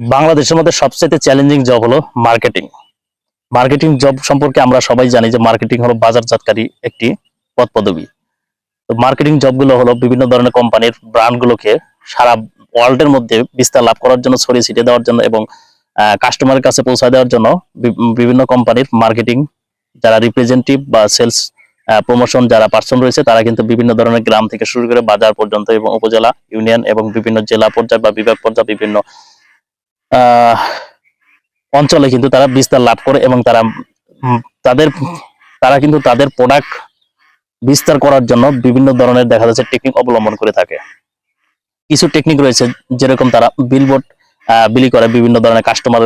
বাংলাদেশের মধ্যে সবচেয়ে চ্যালেঞ্জিং জব হলো মার্কেটিং মার্কেটিং জব সম্পর্কে আমরা সবাই জানি যে মার্কেটিং হলো বাজারজাতকারী একটি পদ পদবি তো মার্কেটিং জবগুলো হলো বিভিন্ন ধরনের কোম্পানির ব্র্যান্ডগুলোকে সারা ওয়ার্ল্ডের মধ্যে বিস্তার লাভ করার জন্য, ছড়িয়ে ছিটিয়ে দেওয়ার জন্য এবং কাস্টমারের কাছে পৌঁছায় দেওয়ার জন্য বিভিন্ন কোম্পানির মার্কেটিং যারা রিপ্রেজেন্টেটিভ বা সেলস প্রমোশন যারা পার্সন রয়েছে, তারা কিন্তু বিভিন্ন ধরনের গ্রাম থেকে শুরু করে বাজার পর্যন্ত এবং উপজেলা ইউনিয়ন এবং বিভিন্ন জেলা পর্যায়ে বা বিভাগ পর্যায়ে বিভিন্ন অঞ্চলে কিন্তু তারা বিস্তার লাভ করে এবং তারা তাদের, তারা কিন্তু তাদের প্রোডাক্ট বিস্তার করার জন্য বিভিন্ন ধরনের দেখা যাচ্ছে টেকনিক অবলম্বন করে থাকে। কিছু টেকনিক রয়েছে যেরকম তারা বিলবোর্ড বিলি করে বিভিন্ন ধরনের কাস্টমার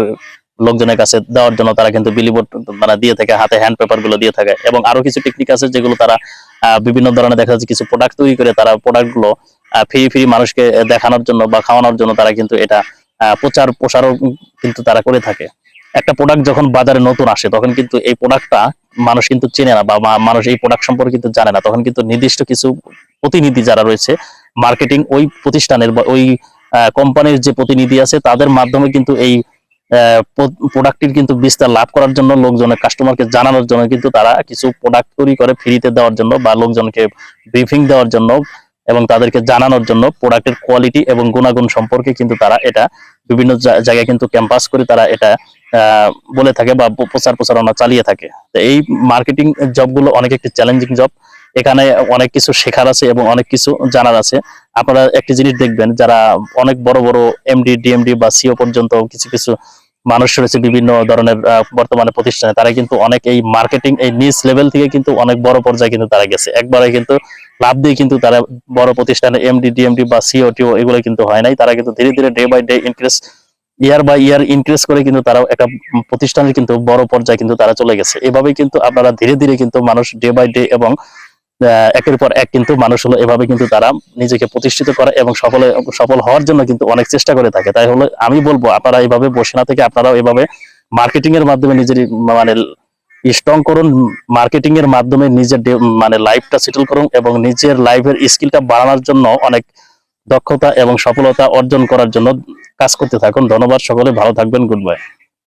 লোকজনের কাছে দেওয়ার জন্য তারা কিন্তু বিলিবোর্ড মানে দিয়ে থাকে, হাতে হ্যান্ড পেপারগুলো দিয়ে থাকে এবং আরও কিছু টেকনিক আছে যেগুলো তারা বিভিন্ন ধরনের দেখা যাচ্ছে কিছু প্রোডাক্ট তৈরি করে তারা প্রোডাক্টগুলো ফ্রি ফ্রি মানুষকে দেখানোর জন্য বা খাওয়ানোর জন্য তারা কিন্তু এটা প্রচার প্রসারও কিন্তু তারা করে থাকে। একটা প্রোডাক্ট যখন বাজারে নতুন আসে, তখন কিন্তু এই প্রোডাক্টটা মানুষ কিন্তু চেনে না বা মানুষ এই প্রোডাক্ট সম্পর্কে কিন্তু জানে না। তখন কিন্তু নির্দিষ্ট কিছু প্রতিনিধি যারা রয়েছে মার্কেটিং ওই প্রতিষ্ঠানের বা ওই কোম্পানির যে প্রতিনিধি আছে, তাদের মাধ্যমে কিন্তু এই প্রোডাক্টটির কিন্তু বিস্তার লাভ করার জন্য লোকজনের কাস্টমারকে জানানোর জন্য কিন্তু তারা কিছু প্রোডাক্ট তৈরি করে ফ্রিতে দেওয়ার জন্য বা লোকজনকে ব্রিফিং দেওয়ার জন্য এবং তাদেরকে জানানোর জন্য প্রোডাক্টের কোয়ালিটি এবং গুণাগুণ সম্পর্কে কিন্তু তারা এটা বিভিন্ন জায়গায় কিন্তু ক্যাম্পাস করে তারা এটা বলে থাকে বা প্রচার প্রচারণা চালিয়ে থাকে। এই মার্কেটিং জবগুলো অনেক একটি চ্যালেঞ্জিং জব এখানে অনেক কিছু শেখার আছে এবং অনেক কিছু জানার আছে। আপনারা একটি জিনিস দেখবেন, যারা অনেক বড় বড় এমডি ডিএমডি বা সিও পর্যন্ত কিছু কিছু মানুষ রয়েছে বিভিন্ন ধরনের বর্তমানে প্রতিষ্ঠানে, তারা কিন্তু অনেক এই মার্কেটিং এই নিজ লেভেল থেকে কিন্তু অনেক বড় পর্যায়ে কিন্তু তারা গেছে। একবারে কিন্তু লাভ দিয়ে কিন্তু তারা বড় প্রতিষ্ঠানে এমডি ডিএমডি বা সিও টিও এগুলো কিন্তু হয় নাই। তারা কিন্তু ধীরে ধীরে day by day increase year by year increase করে কিন্তু তারা একটা প্রতিষ্ঠানের কিন্তু বড় পর্যায়ে কিন্তু তারা চলে গেছে। এভাবেই কিন্তু আপনারা ধীরে ধীরে কিন্তু মানুষ ডে বাই ডে এবং একের পর এক কিন্তু মানুষ হলো এভাবে কিন্তু তারা নিজেকে প্রতিষ্ঠিত করে এবং সফলে, সফল হওয়ার জন্য কিন্তু অনেক চেষ্টা করে থাকে। তাই হলো আমি বলব, আপনারা এইভাবে বসে না থেকে আপনারাও এভাবে মার্কেটিং এর মাধ্যমে নিজের মানে স্ট্রং করুন মার্কেটিং এর মাধ্যমে নিজের মানে লাইফটা সেটেল করুন এবং নিজের লাইফের স্কিলটা বাড়ানোর জন্য অনেক দক্ষতা এবং সফলতা অর্জন করার জন্য কাজ করতে থাকুন। ধন্যবাদ সকলে, ভালো থাকবেন গুড বাই